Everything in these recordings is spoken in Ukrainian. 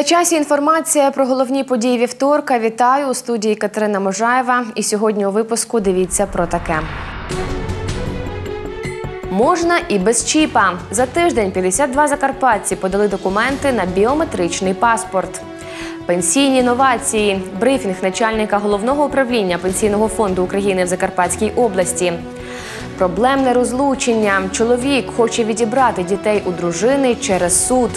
На часі інформація про головні події вівторка. Вітаю у студії Катерина Можаєва. І сьогодні у випуску дивіться про таке. Можна і без чіпа. За тиждень 52 закарпатці подали документи на біометричний паспорт. Пенсійні новації. Брифінг начальника головного управління Пенсійного фонду України в Закарпатській області. Проблемне розлучення. Чоловік хоче відібрати дітей у дружини через суд.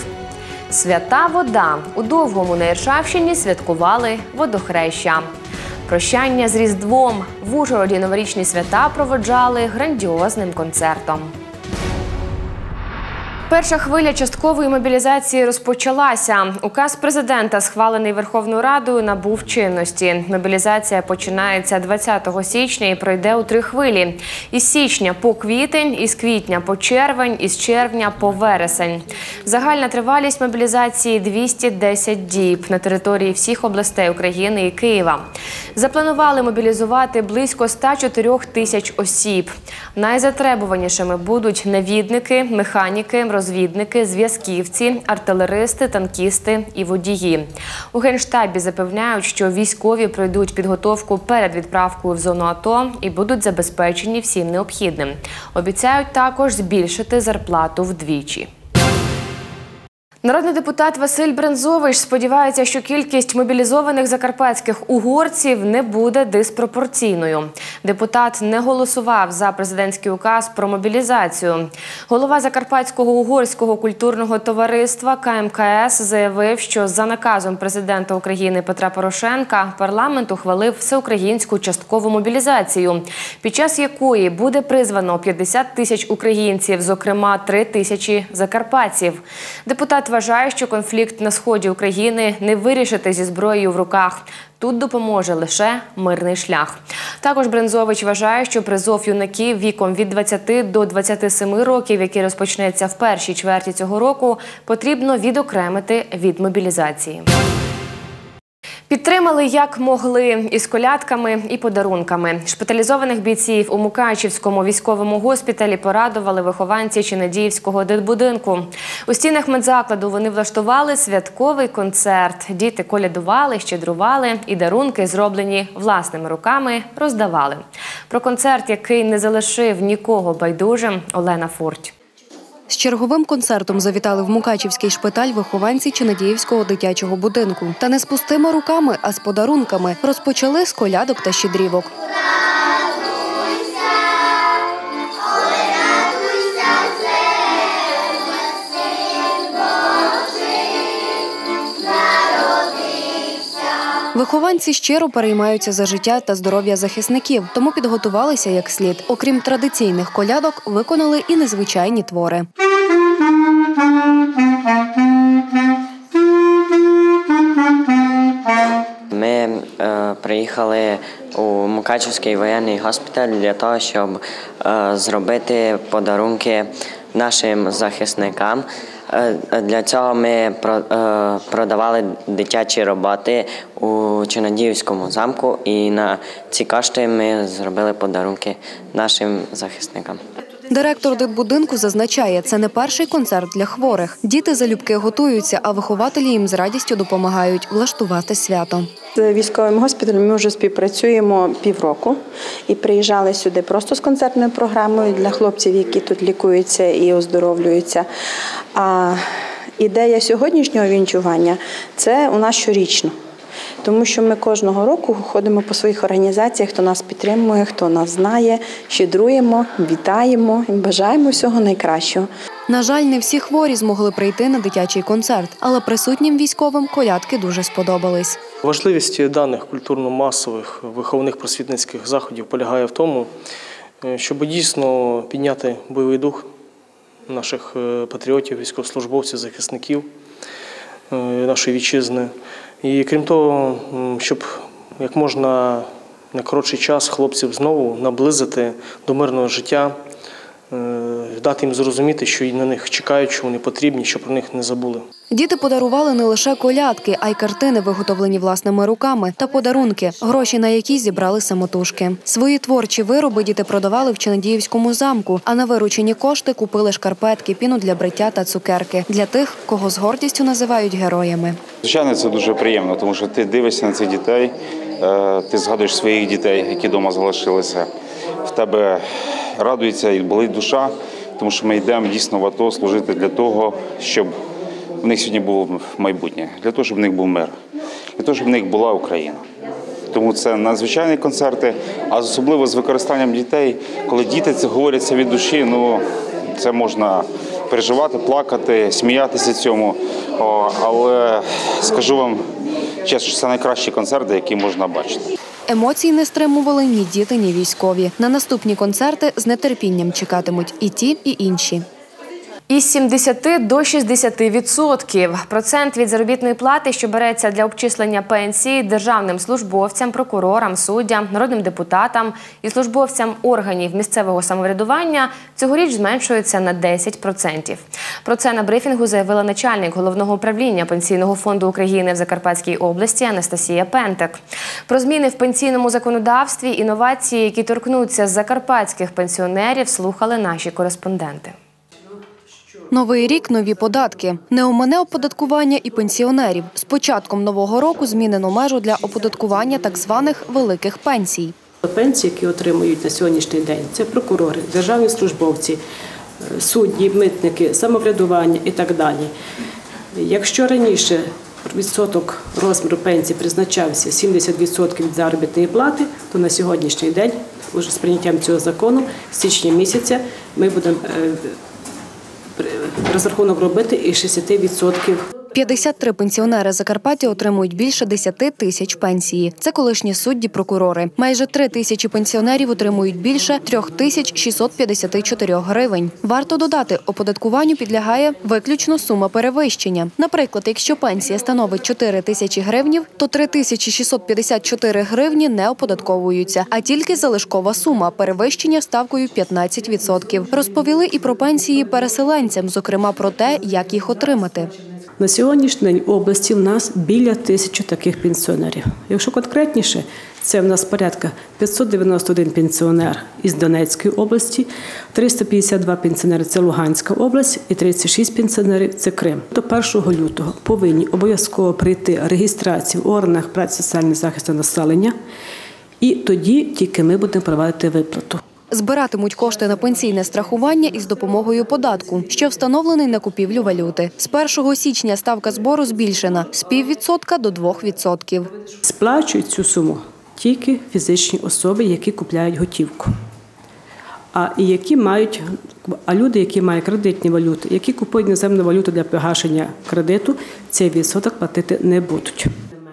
Свята вода. У довгому на Іршавщині святкували водохреща. Прощання з Різдвом. В Ужгороді новорічні свята проводжали грандіозним концертом. Перша хвиля часткової мобілізації розпочалася. Указ президента, схвалений Верховною Радою, набув чинності. Мобілізація починається 20 січня і пройде у три хвилі: із січня по квітень, із квітня по червень, із червня по вересень. Загальна тривалість мобілізації 210 діб на території всіх областей України і Києва. Запланували мобілізувати близько 104 тисяч осіб. Найзатребуванішими будуть навідники, механіки, розвідники, зв'язківці, артилеристи, танкісти і водії. У генштабі запевняють, що військові пройдуть підготовку перед відправкою в зону АТО і будуть забезпечені всім необхідним. Обіцяють також збільшити зарплату вдвічі. Народний депутат Василь Брензович сподівається, що кількість мобілізованих закарпатських угорців не буде диспропорційною. Депутат не голосував за президентський указ про мобілізацію. Голова Закарпатського угорського культурного товариства КМКС заявив, що за наказом президента України Петра Порошенка парламент ухвалив всеукраїнську часткову мобілізацію, під час якої буде призвано 50 тисяч українців, зокрема 3 тисячі закарпатців. Депутат вважає, що конфлікт на сході України не вирішити зі зброєю в руках. Тут допоможе лише мирний шлях. Також Брензович вважає, що призов юнаків віком від 20 до 27 років, який розпочнеться в першій чверті цього року, потрібно відокремити від мобілізації. Підтримали як могли із колядками і подарунками. Шпиталізованих бійців у Мукачівському військовому госпіталі порадували вихованці Чинадіївського дитбудинку. У стінах медзакладу вони влаштували святковий концерт. Діти колядували, щедрували і дарунки, зроблені власними руками, роздавали. Про концерт, який не залишив нікого байдужим, Олена Фурть. З черговим концертом завітали в Мукачівський шпиталь вихованці Чинадіївського дитячого будинку. Та не з пустими руками, а з подарунками. Розпочали з колядок та щедрівок. Вихованці щиро переймаються за життя та здоров'я захисників, тому підготувалися як слід. Окрім традиційних колядок, виконали і незвичайні твори. Ми е, приїхали у Мукачівський воєнний госпіталь для того, щоб е, зробити подарунки нашим захисникам. Е, Для цього ми е, продавали дитячі роботи у Чинадіївському замку, і на ці кошти ми зробили подарунки нашим захисникам. Директор дитбудинку зазначає, це не перший концерт для хворих. Діти залюбки готуються, а вихователі їм з радістю допомагають влаштувати свято. З військовим госпіталем ми вже співпрацюємо півроку і приїжджали сюди просто з концертною програмою для хлопців, які тут лікуються і оздоровлюються. А ідея сьогоднішнього вінчування це у нас щорічно. Тому що ми кожного року ходимо по своїх організаціях, хто нас підтримує, хто нас знає, щедруємо, вітаємо і бажаємо всього найкращого. На жаль, не всі хворі змогли прийти на дитячий концерт, але присутнім військовим колядки дуже сподобались. Важливість даних культурно-масових виховних просвітницьких заходів полягає в тому, е, щоб дійсно підняти бойовий дух наших е, патріотів, військовослужбовців, захисників е, нашої вітчизни. І крім того, щоб як можна на коротший час хлопців знову наблизити до мирного життя, е, дати їм зрозуміти, що і на них чекають, що вони потрібні, що про них не забули. Діти подарували не лише колядки, а й картини, виготовлені власними руками, та подарунки, гроші на які зібрали самотужки. Свої творчі вироби діти продавали в Ченедіївському замку, а на виручені кошти купили шкарпетки, піну для бриття та цукерки для тих, кого з гордістю називають героями. Звичайно, це дуже приємно, тому що ти дивишся на цих дітей, е, ти згадуєш своїх дітей, які вдома залишилися. В тебе радується і болить душа, тому що ми йдемо дійсно в АТО служити для того, щоб в них сьогодні було майбутнє, для того, щоб в них був мир, для того, щоб в них була Україна. Тому це надзвичайні концерти, а особливо з використанням дітей, коли діти це говоряться від душі, ну це можна переживати, плакати, сміятися цьому. Але скажу вам чесно, що це найкращі концерти, які можна бачити. Емоцій не стримували ні діти, ні військові. На наступні концерти з нетерпінням чекатимуть і ті, і інші. Із 70 до 60 відсотків. Процент від заробітної плати, що береться для обчислення пенсії державним службовцям, прокурорам, суддям, народним депутатам і службовцям органів місцевого самоврядування, цьогоріч зменшується на 10%. Про це на брифінгу заявила начальник головного управління Пенсійного фонду України в Закарпатській області Анастасія Пентек. Про зміни в пенсійному законодавстві, інновації, які торкнуться закарпатських пенсіонерів, слухали наші кореспонденти. Новий рік нові податки. Не омине оподаткування і пенсіонерів. З початком нового року змінено межу для оподаткування так званих великих пенсій. Пенсії, які отримують на сьогоднішній день, це прокурори, державні службовці, е, судді, митники, самоврядування і так далі. Якщо раніше відсоток розміру пенсії призначався 70% від заробітної плати, то на сьогоднішній день, уже з прийняттям цього закону, з січня місяця, ми будемо е, розрахунок робити і 60%. 53 пенсіонери Закарпаття отримують більше 10 тисяч пенсії. Це колишні судді, прокурори. Майже 3 тисячі пенсіонерів отримують більше 3654 гривень. Варто додати, оподаткуванню підлягає виключно сума перевищення. Наприклад, якщо пенсія становить 4 тисячі гривнів, то 3654 гривні не оподатковуються, а тільки залишкова сума перевищення ставкою 15%. Розповіли і про пенсії переселенцям, зокрема про те, як їх отримати. На сьогоднішній день в області в нас біля тисячі таких пенсіонерів. Якщо конкретніше, це в нас порядка 591 пенсіонер із Донецької області, 352 пенсіонери це Луганська область і 36 пенсіонерів це Крим. До 1 лютого повинні обов'язково прийти реєстрацію в органах праці соціального захисту населення, і тоді тільки ми будемо проводити виплату. Збиратимуть кошти на пенсійне страхування із допомогою податку, що встановлений на купівлю валюти. З 1 січня ставка збору збільшена з піввідсотка до 2%. Сплачують цю суму тільки фізичні особи, які купляють готівку. А і які мають а люди, які мають кредитні валюти, які купують іноземну валюту для погашення кредиту, цей відсоток платити не будуть.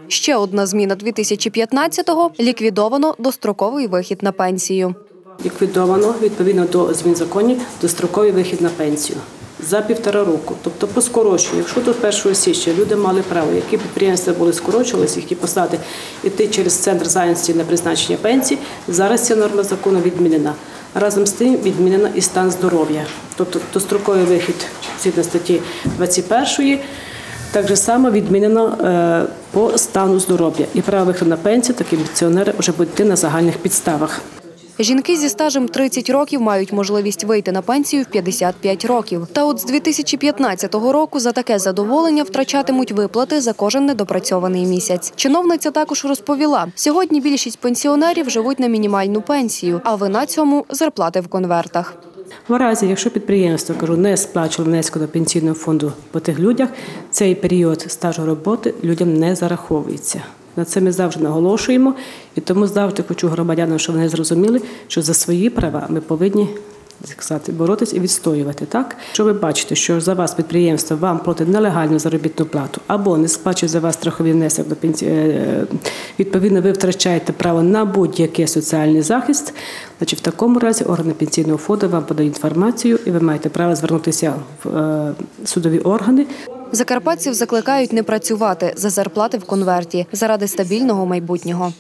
Ще одна зміна 2015-го – ліквідовано достроковий вихід на пенсію. Ліквідовано відповідно до змін законів достроковий вихід на пенсію за півтора року. Тобто по скороченню, якщо до 1 січня люди мали право, які підприємства були скорочувалися, які посади йти через центр зайнятості на призначення пенсії, зараз ця норма закону відмінена. Разом з тим відмінена і стан здоров'я. Тобто достроковий вихід згідно статті 21 так же само відмінено е, по стану здоров'я. І право виходу на пенсію такі пенсіонери вже будуть йти на загальних підставах. Жінки зі стажем 30 років мають можливість вийти на пенсію в 55 років. Та от з 2015 року за таке задоволення втрачатимуть виплати за кожен недопрацьований місяць. Чиновниця також розповіла, сьогодні більшість пенсіонерів живуть на мінімальну пенсію, а вина цьому зарплати в конвертах. В разі, якщо підприємство кажу, не сплачувало внеску до пенсійного фонду по тих людях, цей період стажу роботи людям не зараховується. На це ми завжди наголошуємо, і тому завжди хочу громадянам, щоб вони зрозуміли, що за свої права ми повинні сказати, боротись і відстоювати. Так, що ви бачите, що за вас підприємство вам платить нелегальну заробітну плату або не сплачує за вас страховий внесок до пенсії, е, відповідно, ви втрачаєте право на будь-який соціальний захист. Значить, в такому разі органи пенсійного фонду вам подають інформацію, і ви маєте право звернутися в е, судові органи. Закарпатців закликають не працювати за зарплати в конверті заради стабільного майбутнього.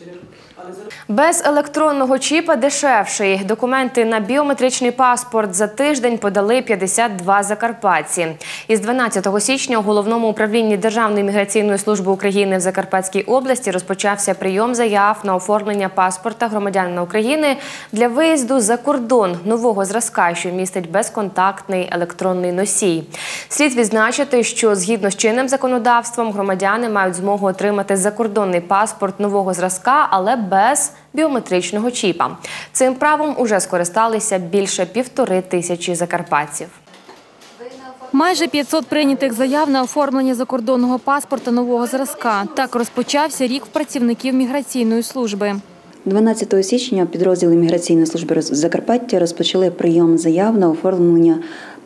Без електронного чіпа дешевший. Документи на біометричний паспорт за тиждень подали 52 закарпатці. Із 12 січня у головному управлінні Державної міграційної служби України в Закарпатській області розпочався прийом заяв на оформлення паспорта громадянина України для виїзду за кордон нового зразка, що містить безконтактний електронний носій. Слід відзначити, що згідно з чинним законодавством громадяни мають змогу отримати закордонний паспорт нового зразка, але без біометричного чіпа. Цим правом уже скористалися більше півтори тисячі закарпатців. Майже 500 прийнятих заяв на оформлення закордонного паспорта нового зразка. Так розпочався рік в працівників міграційної служби. 12 січня підрозділи міграційної служби Закарпаття розпочали прийом заяв на оформлення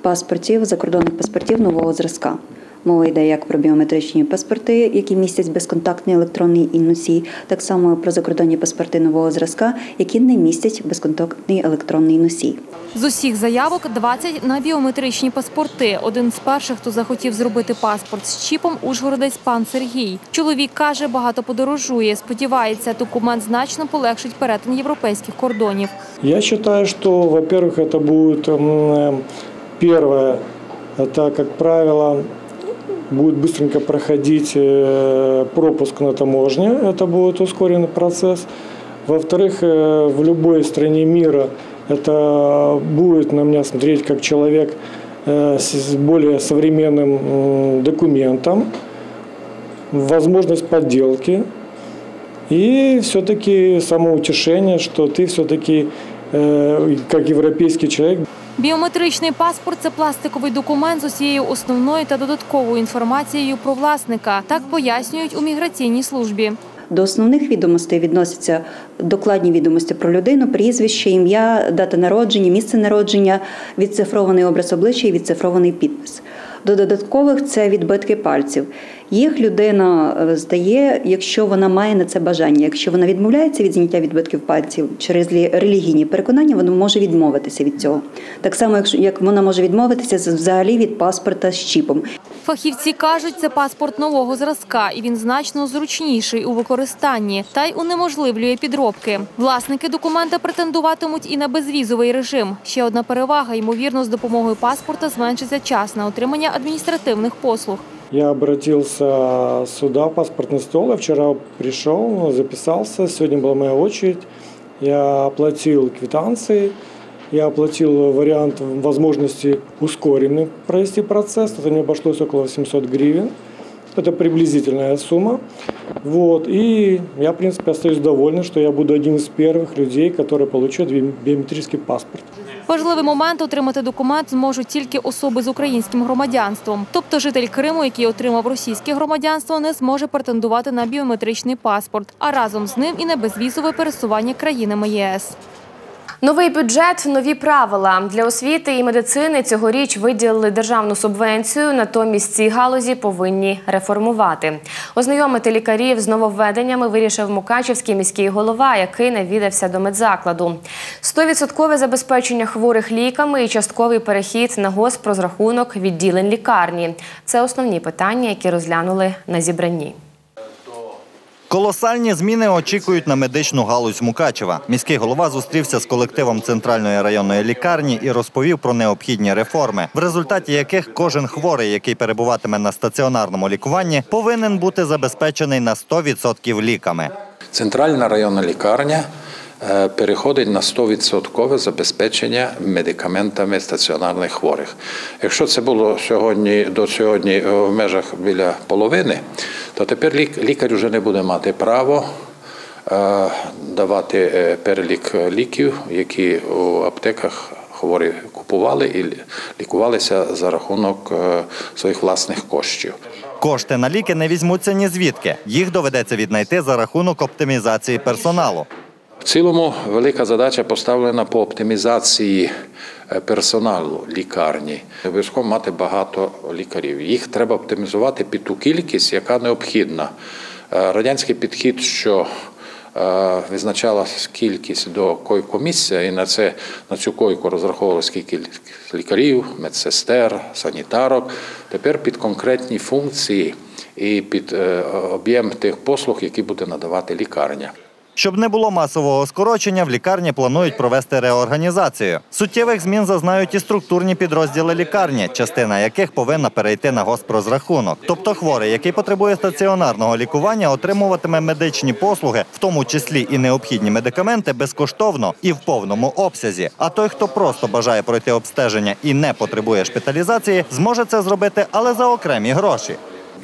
паспортів закордонних паспортів нового зразка. Мова йде як про біометричні паспорти, які містять безконтактний електронний і носій, так само про закордонні паспорти нового зразка, які не містять безконтактний електронний носій. З усіх заявок 20 на біометричні паспорти. Один з перших, хто захотів зробити паспорт з чіпом, ужгородець пан Сергій. Чоловік каже, багато подорожує. Сподівається, документ значно полегшить перетин європейських кордонів. Я считаю, что, во-первых, это будет м, э, первое, это, как правило, Будет быстренько проходить э, пропуск на таможне, это будет ускоренный процесс. Во-вторых, э, в любой стране мира это будет на меня смотреть как человек э, с более современным документом, возможность подделки, и все-таки самоутешение, что ты все-таки, как европейский человек, Біометричний паспорт це пластиковий документ з усією основною та додатковою інформацією про власника. Так пояснюють у міграційній службі. До основних відомостей відносяться докладні відомості про людину, прізвище, ім'я, дата народження, місце народження, відцифрований образ обличчя і відцифрований підпис. До додаткових це відбитки пальців. Їх людина е, здає, якщо вона має на це бажання. Якщо вона відмовляється від зняття відбитків пальців через лі- релігійні переконання, вона може відмовитися від цього. Так само, як вона може відмовитися взагалі від паспорта з чіпом. Фахівці кажуть, це паспорт нового зразка, і він значно зручніший у використанні та й унеможливлює підробки. Власники документа претендуватимуть і на безвізовий режим. Ще одна перевага ймовірно, з допомогою паспорта зменшиться час на отримання адміністративних послуг. я обратился сюда, в паспортный стол. Я вчера пришел, записался. Сегодня была моя очередь. Я оплатил квитанции Я оплатил вариант возможности ускоренный провести процесс. Это мне обошлось около 800 гривен. Это приблизительная сумма. Вот. И я, в принципе, остаюсь доволен, что я буду один из первых людей, которые получат би- биометрический паспорт. Важливий момент отримати документ зможуть тільки особи з українським громадянством. Тобто житель Криму, який отримав російське громадянство, не зможе претендувати на біометричний паспорт, а разом з ним і на безвізове пересування країнами єС. Новий бюджет, нові правила для освіти і медицини цьогоріч виділили державну субвенцію. Натомість ці галузі повинні реформувати. Ознайомити лікарів з нововведеннями вирішив Мукачівський міський голова, який навідався до медзакладу. Стовідсоткове забезпечення хворих ліками і частковий перехід на госпрозрахунок відділень лікарні. Це основні питання, які розглянули на зібранні. Колосальні зміни очікують на медичну галузь Мукачева. Міський голова зустрівся з колективом центральної районної лікарні і розповів про необхідні реформи, в результаті яких кожен хворий, який перебуватиме на стаціонарному лікуванні, повинен бути забезпечений на 100% ліками. Центральна районна лікарня переходить на 100% забезпечення медикаментами стаціонарних хворих. Якщо це було сьогодні до сьогодні е, в межах біля половини, то тепер лік- лікар вже не буде мати право е, давати е, перелік ліків, які у аптеках хворі купували і лікувалися за рахунок е, своїх власних коштів. Кошти на ліки не візьмуться ні звідки. Їх доведеться віднайти за рахунок оптимізації персоналу. Цілому велика задача поставлена по оптимізації е, персоналу лікарні. Обов'язково мати багато лікарів. Їх треба оптимізувати під ту кількість, яка необхідна. Е, Радянський підхід, що е, визначала кількість до койко-місця, і на це на цю койку розраховувалась кількість лікарів, медсестер, санітарок. Тепер під конкретні функції і під об'єм тих послуг, які буде надавати лікарня. Щоб не було масового скорочення, в лікарні планують провести реорганізацію. Суттєвих змін зазнають і структурні підрозділи лікарні, частина яких повинна перейти на госпрозрахунок. Тобто хворий, який потребує стаціонарного лікування, отримуватиме медичні послуги, в тому числі і необхідні медикаменти, безкоштовно і в повному обсязі. А той, хто просто бажає пройти обстеження і не потребує шпиталізації, зможе це зробити, але за окремі гроші.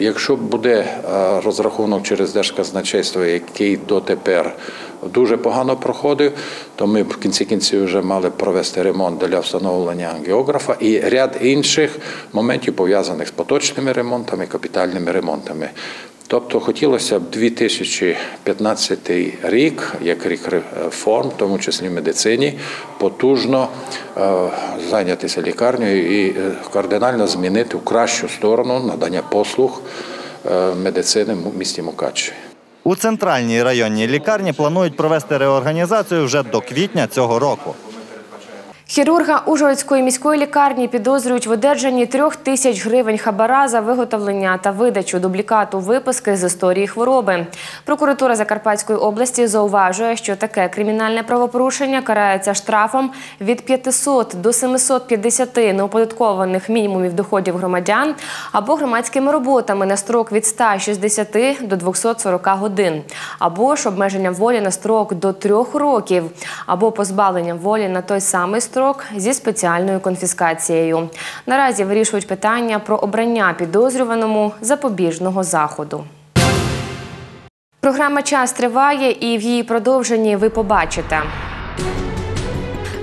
Якщо буде е, розрахунок через Держказначейство, який дотепер дуже погано проходив, то ми в кінці кінців вже мали провести ремонт для встановлення ангіографа і ряд інших моментів пов'язаних з поточними ремонтами, капітальними ремонтами. Тобто хотілося б 2015 рік, як рік реформ, в тому числі в медицині, потужно е, зайнятися лікарнею і е, кардинально змінити в кращу сторону надання послуг е, медицини в місті Мукачеві. У центральній районній лікарні планують провести реорганізацію вже до квітня цього року. Хірурга Ужгородської міської лікарні підозрюють в одержанні трьох тисяч гривень хабара за виготовлення та видачу дублікату виписки з історії хвороби. Прокуратура Закарпатської області зауважує, що таке кримінальне правопорушення карається штрафом від 500 до 750 неоподаткованих мінімумів доходів громадян або громадськими роботами на строк від 160 до 240 годин, або ж обмеженням волі на строк до трьох років, або позбавленням волі на той самий строк зі спеціальною конфіскацією. Наразі вирішують питання про обрання підозрюваному запобіжного заходу. Програма час триває, і в її продовженні ви побачите.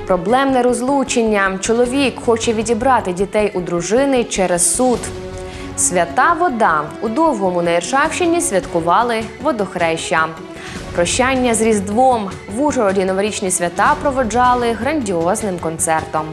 Проблемне розлучення. Чоловік хоче відібрати дітей у дружини через суд. Свята вода у довгому на Іршавщині святкували водохреща. Прощання з Різдвом в Ужгороді новорічні свята проводжали грандіозним концертом.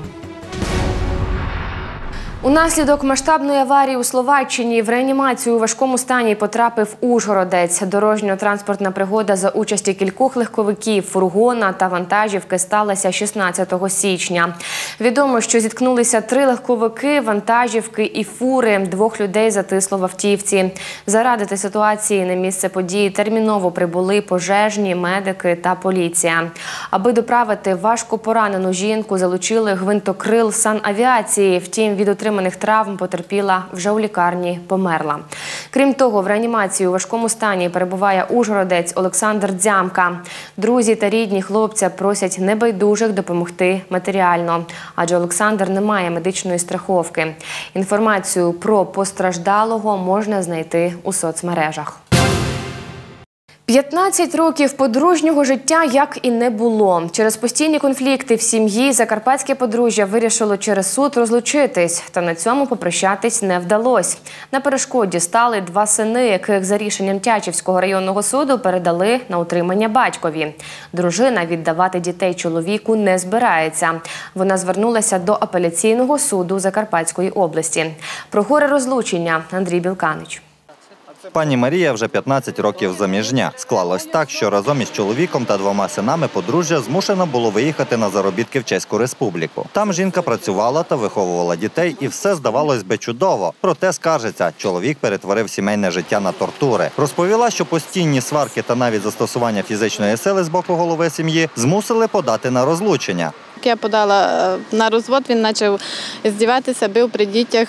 Унаслідок масштабної аварії у Словаччині в реанімацію у важкому стані потрапив Ужгородець. Дорожньо-транспортна пригода за участі кількох легковиків, фургона та вантажівки сталася 16 січня. Відомо, що зіткнулися три легковики, вантажівки і фури. Двох людей затисло в автівці. Зарадити ситуації на місце події терміново прибули пожежні, медики та поліція. Аби доправити важко поранену жінку, залучили гвинтокрил санавіації. Втім, від отриманих травм потерпіла вже у лікарні померла. Крім того, в реанімації у важкому стані перебуває ужгородець Олександр Дзямка. Друзі та рідні хлопця просять небайдужих допомогти матеріально, адже Олександр не має медичної страховки. Інформацію про постраждалого можна знайти у соцмережах. 15 років подружнього життя як і не було. Через постійні конфлікти в сім'ї закарпатське подружжя вирішило через суд розлучитись, та на цьому попрощатись не вдалось. На перешкоді стали два сини, яких за рішенням Тячівського районного суду передали на утримання батькові. Дружина віддавати дітей чоловіку не збирається. Вона звернулася до апеляційного суду Закарпатської області. Про горе розлучення Андрій Білканич. Пані Марія вже 15 років заміжня. Склалось так, що разом із чоловіком та двома синами подружжя змушено було виїхати на заробітки в Чеську республіку. Там жінка працювала та виховувала дітей, і все здавалось би чудово. Проте скажеться, чоловік перетворив сімейне життя на тортури. Розповіла, що постійні сварки та навіть застосування фізичної сили з боку голови сім'ї змусили подати на розлучення. Я подала е, на розвод, він почав здіватися, бив при дітях.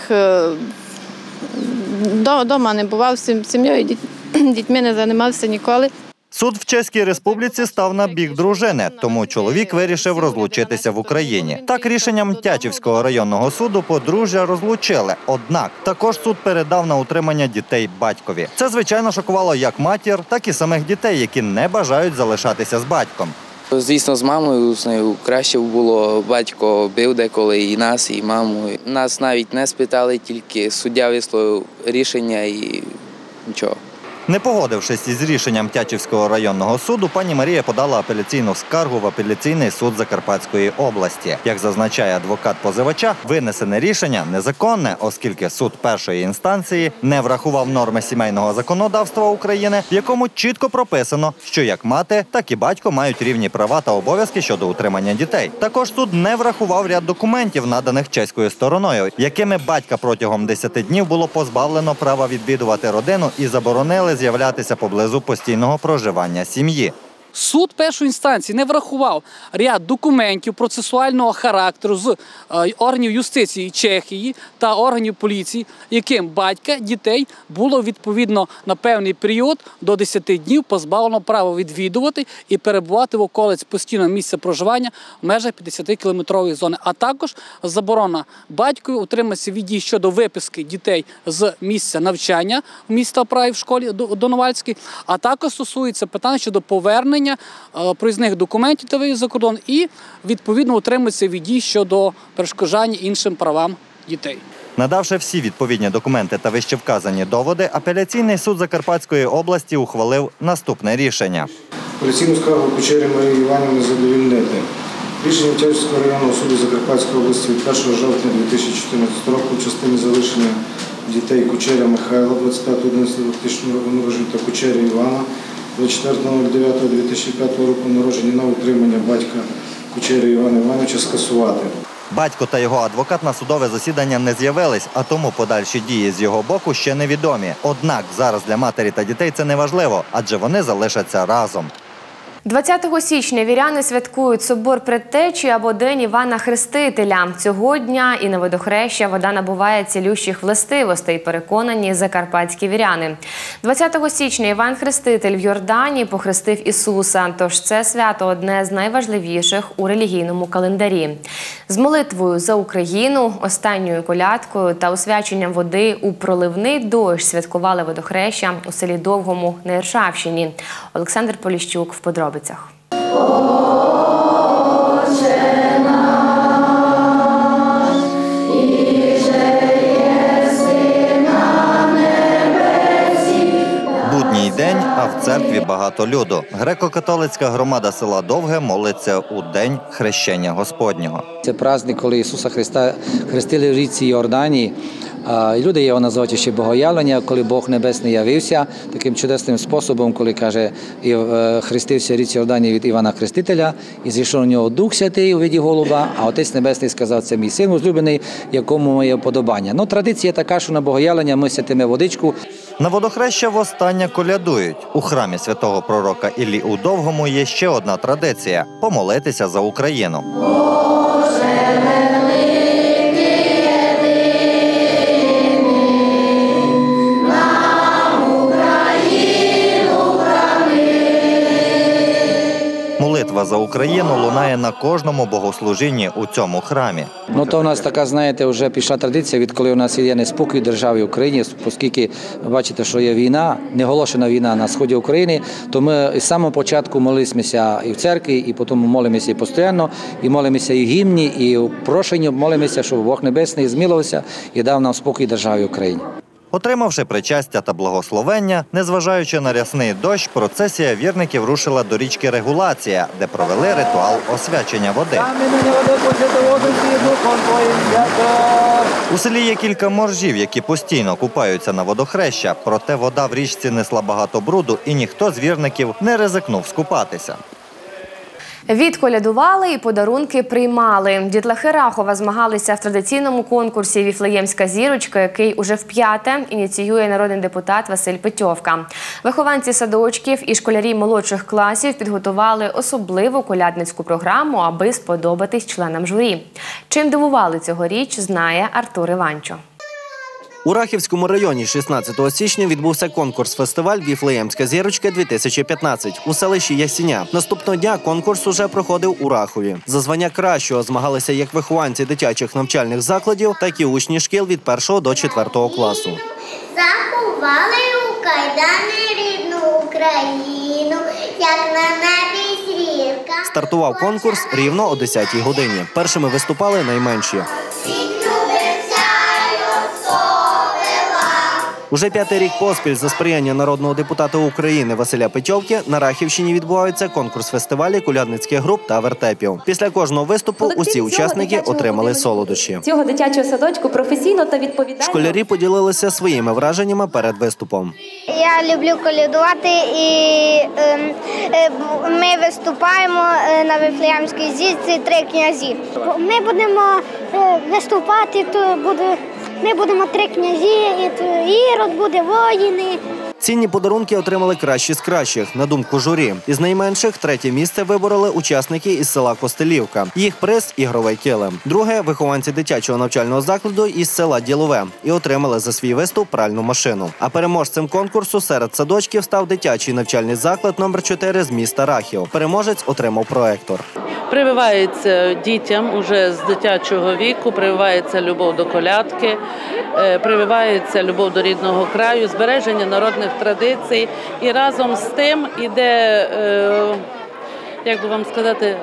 До- Дома не бував сім'єю, дітьми не займався ніколи. Суд в Чеській республіці став на бік дружини, тому чоловік вирішив розлучитися в Україні. Так рішенням Тячівського районного суду подружжя розлучили. Однак також суд передав на утримання дітей батькові. Це звичайно шокувало як матір, так і самих дітей, які не бажають залишатися з батьком. Звісно, з мамою з нею краще було. Батько бив деколи і нас, і маму. Нас навіть не спитали, тільки суддя висловив рішення і нічого. Не погодившись із рішенням Тячівського районного суду, пані Марія подала апеляційну скаргу в апеляційний суд Закарпатської області. Як зазначає адвокат позивача, винесене рішення незаконне, оскільки суд першої інстанції не врахував норми сімейного законодавства України, в якому чітко прописано, що як мати, так і батько мають рівні права та обов'язки щодо утримання дітей. Також суд не врахував ряд документів, наданих чеською стороною, якими батька протягом 10 днів було позбавлено права відвідувати родину і заборонили з'являтися поблизу постійного проживання сім'ї. Суд першої інстанції не врахував ряд документів процесуального характеру з е, органів юстиції Чехії та органів поліції, яким батька дітей було відповідно на певний період до 10 днів позбавлено права відвідувати і перебувати в околиць постійного місця проживання в межах 50-кілометрової зони, а також заборона батькові утриматися від дій щодо виписки дітей з місця навчання міста Праї в школі До- Доновальській, а також стосується питання щодо повернення е, проїзних документів та виїзд за кордон і відповідно утримується від дій щодо перешкоджання іншим правам дітей. Надавши всі відповідні документи та вищевказані доводи, апеляційний суд Закарпатської області ухвалив наступне рішення. Апеляційну скаргу Кучері Марії Іванівни задовільнити. Рішення Тячівського районного суду Закарпатської області від 1 жовтня 2014 року в частині залишення дітей Кучеря Михайла 25.11.2000 року народження та Кучеря Івана 24.09.2005 року народження на утримання батька Кучеря Івана Івановича скасувати. Батько та його адвокат на судове засідання не з'явились, а тому подальші дії з його боку ще невідомі. Однак зараз для матері та дітей це не важливо, адже вони залишаться разом. 20 січня віряни святкують собор предтечі або День Івана Хрестителя. Цього дня і на водохреща вода набуває цілющих властивостей, переконані закарпатські віряни. 20 січня Іван Хреститель в Йордані похрестив Ісуса. Тож це свято одне з найважливіших у релігійному календарі. З молитвою за Україну, останньою колядкою та освяченням води у проливний дощ святкували водохреща у селі Довгому на Іршавщині. Олександр Поліщук в подробицях. Будній день, а в церкві багато люду. Греко-католицька громада села Довге молиться у день хрещення Господнього. Це праздник, коли Ісуса Христа хрестили в річці Йордані. Люди його називають ще богоявлення, коли Бог Небесний явився таким чудесним способом, коли каже, і е, хрестився в Йордані від Івана Хрестителя, і зійшов на нього Дух Святий у виді голуба, а Отець Небесний сказав, це мій син uzлюблений, якому моє вподобання. Ну, традиція така, що на богоявлення ми святиме водичку. На водохреща востаннє колядують. У храмі святого пророка Іллі у Довгому є ще одна традиція помолитися за Україну. За Україну лунає на кожному богослужінні у цьому храмі. Ну то у нас така, знаєте, вже пішла традиція, відколи у нас є неспокій в державі Україні, оскільки бачите, що є війна, неголошена війна на сході України, то ми з самого початку молилися і в церкві, і потім молимося і постійно, і молимося і в гімні, і в прошенні молимося, щоб Бог Небесний змілився і дав нам спокій державі Україні. Отримавши причастя та благословення, незважаючи на рясний дощ, процесія вірників рушила до річки Регулація, де провели ритуал освячення води. У селі є кілька моржів, які постійно купаються на водохреща, проте вода в річці несла багато бруду, і ніхто з вірників не ризикнув скупатися. Відколядували і подарунки приймали. Дітлахи Рахова змагалися в традиційному конкурсі Віфлеємська зірочка, який уже вп'яте ініціює народний депутат Василь Петьовка. Вихованці садочків і школярі молодших класів підготували особливу колядницьку програму, аби сподобатись членам журі. Чим дивували цьогоріч, знає Артур Іванчо. У Рахівському районі 16 січня відбувся конкурс-фестиваль Віфлеємська зірочка 2015 у селищі Ясіня. Наступного дня конкурс уже проходив у Рахові. За звання кращого змагалися як вихованці дитячих навчальних закладів, так і учні шкіл від 1 до 4 класу. Заховали у кайдани рідну Україну, як на небі зірка. Стартував конкурс рівно о 10 годині. Першими виступали найменші. Уже п'ятий рік поспіль за сприяння народного депутата України Василя Петьовки на Рахівщині відбуваються конкурс-фестивалі кулядницьких груп та вертепів. Після кожного виступу усі учасники отримали солодощі. цього дитячого садочку професійно та відповідально. Школярі поділилися своїми враженнями перед виступом. Я люблю колядувати і ем, е, ми виступаємо е, на Вифлеємській зірці три князі. Ми будемо е, виступати, то буде, ми будемо три князі, і Ірод буде воїни. Цінні подарунки отримали кращі з кращих, на думку журі. Із найменших третє місце вибороли учасники із села Костелівка. Їх приз ігровий килим. Друге вихованці дитячого навчального закладу із села Ділове і отримали за свій виступ пральну машину. А переможцем конкурсу серед садочків став дитячий навчальний заклад номер 4 з міста Рахів. Переможець отримав проектор. Прививається дітям уже з дитячого віку, прививається любов до колядки, е, прививається любов до рідного краю, збереження народних традицій. І разом з тим іде, е, як би вам сказати,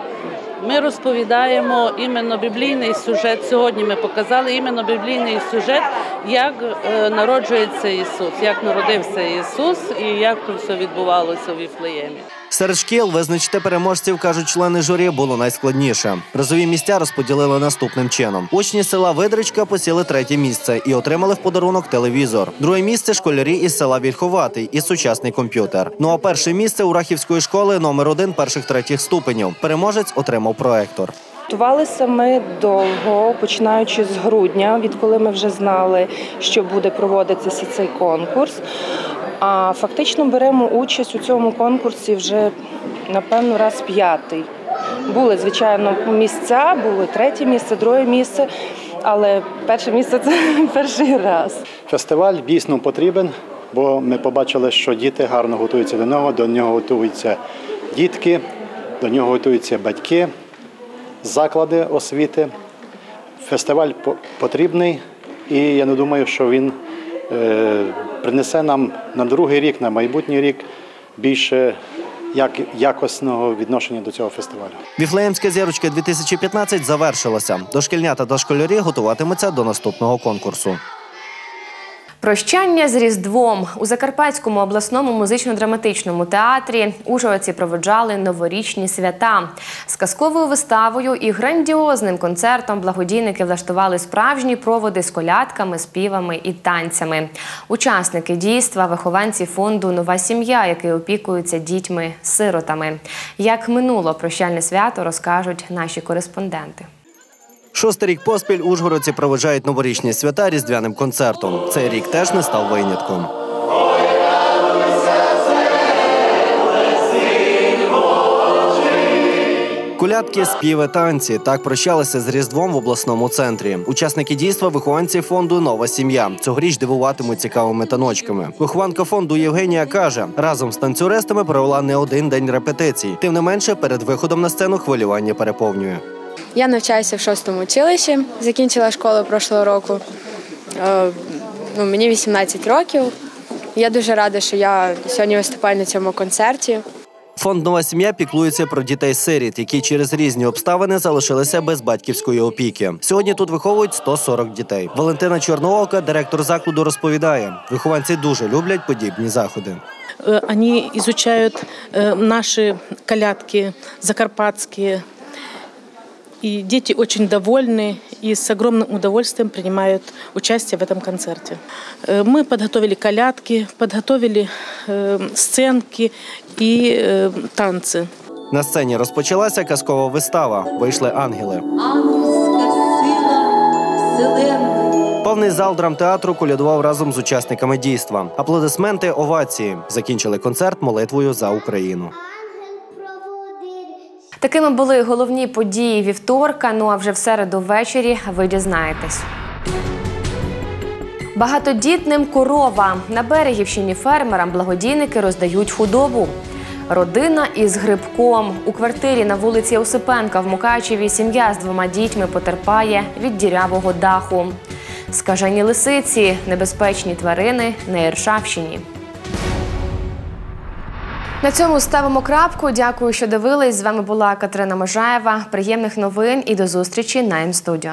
ми розповідаємо іменно біблійний сюжет. Сьогодні ми показали іменно біблійний сюжет, як е, народжується Ісус, як народився Ісус і як це все відбувалося в Віфлеємі. Серед шкіл визначити переможців, кажуть члени журі, було найскладніше. Призові місця розподілили наступним чином. Учні села Видричка посіли третє місце і отримали в подарунок телевізор. Друге місце школярі із села Вільховатий і сучасний комп'ютер. Ну а перше місце у Рахівської школи номер один перших третіх ступенів. Переможець отримав проектор. Готувалися ми довго, починаючи з грудня, відколи ми вже знали, що буде проводитися цей конкурс. А фактично беремо участь у цьому конкурсі вже напевно раз п'ятий. Були, звичайно, місця, було третє місце, друге місце, але перше місце це перший раз. Фестиваль дійсно потрібен, бо ми побачили, що діти гарно готуються до нього, до нього готуються дітки, до нього готуються батьки, заклади освіти. Фестиваль потрібний, і я не думаю, що він е, принесе нам на другий рік, на майбутній рік більше як, якісного відношення до цього фестивалю. Віфлеємська зірочка 2015 завершилася. Дошкільнята та школярі готуватимуться до наступного конкурсу. Прощання з Різдвом у Закарпатському обласному музично-драматичному театрі ужгородці проводжали новорічні свята. З казковою виставою і грандіозним концертом благодійники влаштували справжні проводи з колядками, співами і танцями. Учасники дійства вихованці фонду Нова сім'я, який опікується дітьми-сиротами. Як минуло прощальне свято, розкажуть наші кореспонденти. Шостий рік поспіль ужгородці проведжають новорічні свята різдвяним концертом. Цей рік теж не став винятком. Колядки, співи, танці так прощалися з Різдвом в обласному центрі. Учасники дійства вихованці фонду Нова сім'я цьогоріч дивуватимуть цікавими таночками. Вихованка фонду Євгенія каже, разом з танцюристами провела не один день репетицій. Тим не менше, перед виходом на сцену хвилювання переповнює. Я навчаюся в шостому училищі, закінчила школу прошлого року. Е, Ну, мені 18 років. Я дуже рада, що я сьогодні виступаю на цьому концерті. Фонд Нова сім'я піклується про дітей-сиріт, які через різні обставини залишилися без батьківської опіки. Сьогодні тут виховують 140 дітей. Валентина Чорноока, директор закладу, розповідає: вихованці дуже люблять подібні заходи. Э, Они изучают э, наши колядки закарпатские. И дети очень довольны и с огромным удовольствием принимают участие в этом концерте. Э, Мы подготовили колядки, подготовили э, сценки и э, танцы. На сцені розпочалася казкова вистава. Вийшли ангели. Повний зал драмтеатру колядував разом з учасниками дійства. Аплодисменти, овації. Закінчили концерт молитвою за Україну. Такими були головні події вівторка. Ну а вже в середу ввечері ви дізнаєтесь. Багатодітним корова на Берегівщині фермерам благодійники роздають худобу. Родина із грибком у квартирі на вулиці Осипенка в Мукачеві сім'я з двома дітьми потерпає від дірявого даху. Скажені лисиці, небезпечні тварини на Іршавщині. На цьому ставимо крапку. Дякую, що дивились. З вами була Катерина Можаєва. Приємних новин і до зустрічі на М-студіо.